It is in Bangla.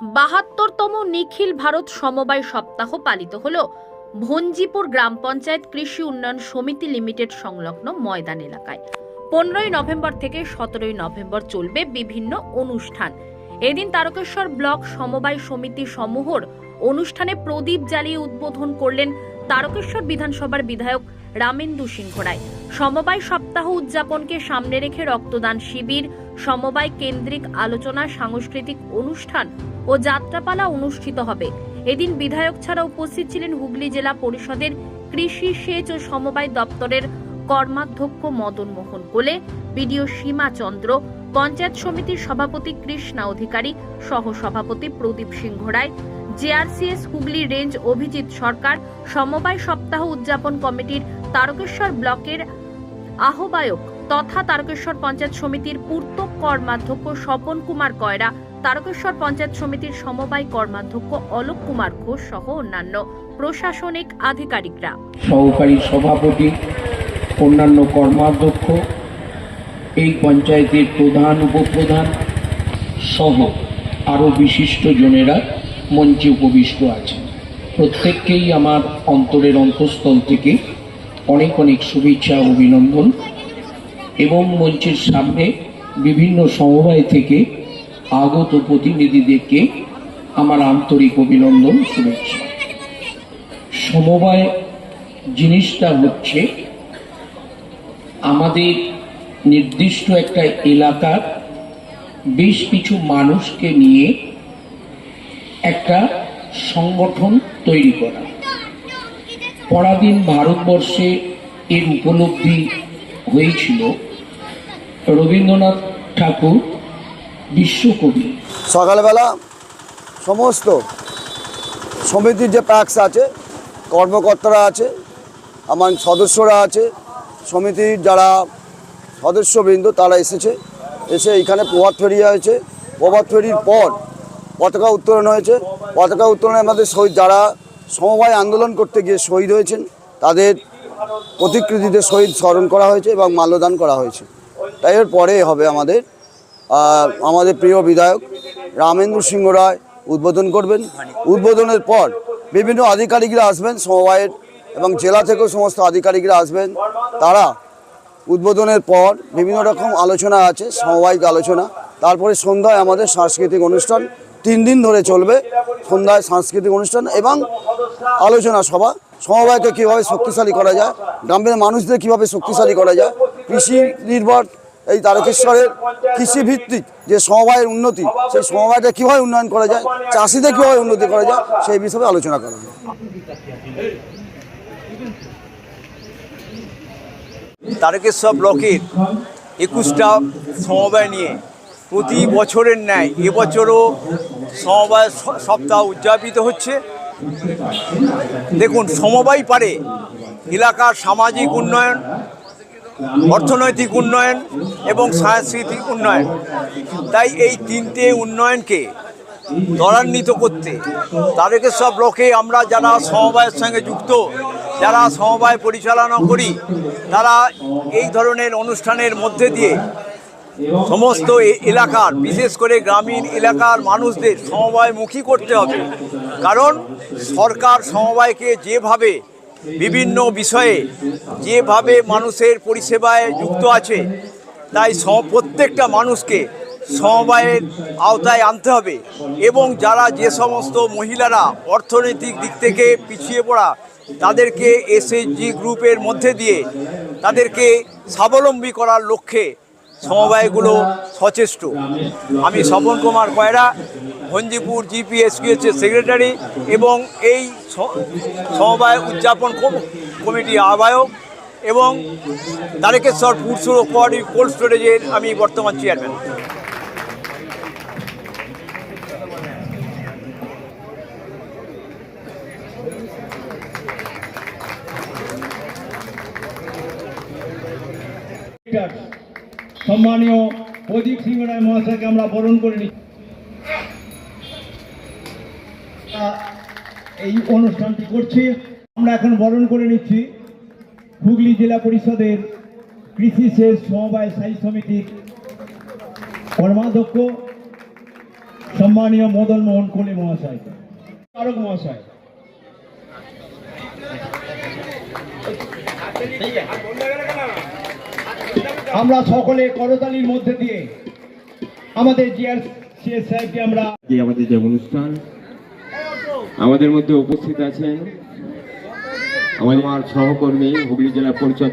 বাহাত্তরতম নিখিল ভারত সমবায় সপ্তাহ পালিত হল। ভঞ্জিপুর গ্রাম পঞ্চায়েত কৃষি উন্নয়ন সমিতি লিমিটেড সংলগ্ন ময়দান এলাকায়। পনেরোই নভেম্বর থেকে সতেরোই নভেম্বর চলবে বিভিন্ন অনুষ্ঠান। এদিন তারকেশ্বর ব্লক সমবায় সমিতি সমূহর অনুষ্ঠানে প্রদীপ জ্বালিয়ে উদ্বোধন করলেন তারকেশ্বর বিধানসভার বিধায়ক রামেন্দু সিংহ রায় সমবায় সপ্তাহ উদযাপনকে সামনে রেখে রক্তদান শিবির, সমবায় কেন্দ্রিক আলোচনা, সাংস্কৃতিক অনুষ্ঠান ও যাত্রাপালা অনুষ্ঠিত হবে। এদিন বিধায়ক ছাড়া উপস্থিত ছিলেন হুগলি জেলা পরিষদের কৃষি সেচ ও সমবায় দপ্তরের কর্মাধ্যক্ষ মদন মোহন কোলে, বিডিও সীমা চন্দ্র, পঞ্চায়েত সমিতির সভাপতি কৃষ্ণা অধিকারী সহ সভাপতি প্রদীপ সিংহ রায়, জেআরসিএস হুগলি রেঞ্জ অভিজিৎ সরকার, সমবায় সপ্তাহ উদযাপন কমিটির তারকেশ্বর ব্লকের আহ্বায়ক তথা তারকেশ্বর পঞ্চায়েত সমিতির পূর্ত কর্মাধ্যক্ষ স্বপন কুমার কয়রা তারকেশ্বর পঞ্চায়েত সমিতির সমবায় কর্মাধ্যক্ষ অলোক কুমার ঘোষ সহ অন্যান্য প্রশাসনিক আধিকারিকরা। সহকারী সভাপতি, অন্যান্য কর্মাধ্যক্ষ, এই পঞ্চায়েতের প্রধান, উপপ্রধান সহ আরও বিশিষ্ট জনেরা মঞ্চে উপবিষ্ট আছেন। প্রত্যেককেই আমার অন্তরের অন্তঃস্থল থেকে অনেক অনেক শুভেচ্ছা অভিনন্দন এবং মঞ্চের সামনে বিভিন্ন সমবায় থেকে আগত প্রতিনিধিদেরকে আমার আন্তরিক অভিনন্দন, শুভেচ্ছা। সমবায় জিনিসটা হচ্ছে আমাদের নির্দিষ্ট একটা এলাকার বেশ কিছু মানুষকে নিয়ে একটা সংগঠন তৈরি করা। পরাধীন ভারতবর্ষে এর উপলব্ধি হয়েছিল রবীন্দ্রনাথ ঠাকুর বিশ্বকবি। সকালবেলা সমস্ত সমিতির যে প্যাক্স আছে, কর্মকর্তারা আছে, আমার সদস্যরা আছে, সমিতির যারা সদস্যবৃন্দ তারা এসেছে। এসে এইখানে প্রভাত ফেরি হয়েছে। প্রভাত ফেরির পর পতাকা উত্তোলন হয়েছে। পতাকা উত্তোলনে আমাদের শহীদ, যারা সমবায় আন্দোলন করতে গিয়ে শহীদ হয়েছেন, তাদের প্রতিকৃতিতে শহীদ স্মরণ করা হয়েছে এবং মাল্যদান করা হয়েছে। তাই এর পরে হবে আমাদের আমাদের প্রিয় বিধায়ক রামেন্দ্র সিংহ রায় উদ্বোধন করবেন। উদ্বোধনের পর বিভিন্ন আধিকারিকরা আসবেন, সমবায়ের এবং জেলা থেকেও সমস্ত আধিকারিকরা আসবেন। তারা উদ্বোধনের পর বিভিন্ন রকম আলোচনা আছে, সমবায়িক আলোচনা। তারপরে সন্ধ্যায় আমাদের সাংস্কৃতিক অনুষ্ঠান, তিন দিন ধরে চলবে সন্ধ্যায় সাংস্কৃতিক অনুষ্ঠান এবং আলোচনা সভা। সমবায়কে কীভাবে শক্তিশালী করা যায়, গ্রামের মানুষদের কীভাবে শক্তিশালী করা যায়, কৃষি নির্ভর এই তারকেশ্বরের কৃষিভিত্তিক যে সমবায়ের উন্নতি, সেই সমবায়টা কীভাবে উন্নয়ন করা যায়, চাষিদের কীভাবে উন্নতি করা যায়, সেই বিষয়ে আলোচনা করা হয় তারকেশ্বর ব্লকের একুশটা সমবায় নিয়ে প্রতি বছরের ন্যায় এবছরও সমবায় সপ্তাহ উদযাপিত হচ্ছে। দেখুন, সমবায় পারে এলাকার সামাজিক উন্নয়ন অর্থনৈতিক উন্নয়ন এবং সাংস্কৃতিক উন্নয়ন। তাই এই তিনটে উন্নয়নকে ত্বরান্বিত করতে তাদেরকে সব ব্লকে আমরা যারা সমবায়ের সঙ্গে যুক্ত, যারা সমবায় পরিচালনা করি, তারা এই ধরনের অনুষ্ঠানের মধ্যে দিয়ে সমস্ত এলাকার, বিশেষ করে গ্রামীণ এলাকার মানুষদের সমবায়মুখী করতে হবে। কারণ সরকার সমবায়কে যেভাবে বিভিন্ন বিষয়ে যেভাবে মানুষের পরিষেবায় যুক্ত আছে, তাই প্রত্যেকটা মানুষকে সমবায়ের আওতায় আনতে হবে এবং যারা যে সমস্ত মহিলারা অর্থনৈতিক দিক থেকে পিছিয়ে পড়া, তাদেরকে এসএইচজি গ্রুপের মধ্যে দিয়ে তাদেরকে স্বাবলম্বী করার লক্ষ্যে সমবায়গুলো সচেষ্ট। আমি স্বপন কুমার কয়রা ভঞ্জিপুর জিপিএসকিউএসের সেক্রেটারি এবং এই সমবায় উদযাপন কম- কমিটি আহ্বায়ক এবং তারেকেশ্বর পুরসুর কোয়ারি কোল্ড স্টোরেজের আমি বর্তমান চেয়ারম্যান সম্মানীয় প্রদীপ সিংহ রায় মহাশয়কে আমরা বরণ করে নিচ্ছি। এই অনুষ্ঠানটি করছি। আমরা এখন বরণ করে নিচ্ছি হুগলি জেলা পরিষদের কৃষি সেচ সমবায় স্থায়ী সমিতির কর্মাধ্যক্ষ সম্মানীয় মদন মোহন কোলে মহাশয়। তারক মহাশয়। আমরা সকলে করতালির মধ্যে দিয়ে আমাদের জিআর সিএস সাহেবকে আমরা আমাদের যে অনুষ্ঠান আমাদের মধ্যে উপস্থিত আছেন আমার সহকর্মী হুগলি জেলা পরিষদ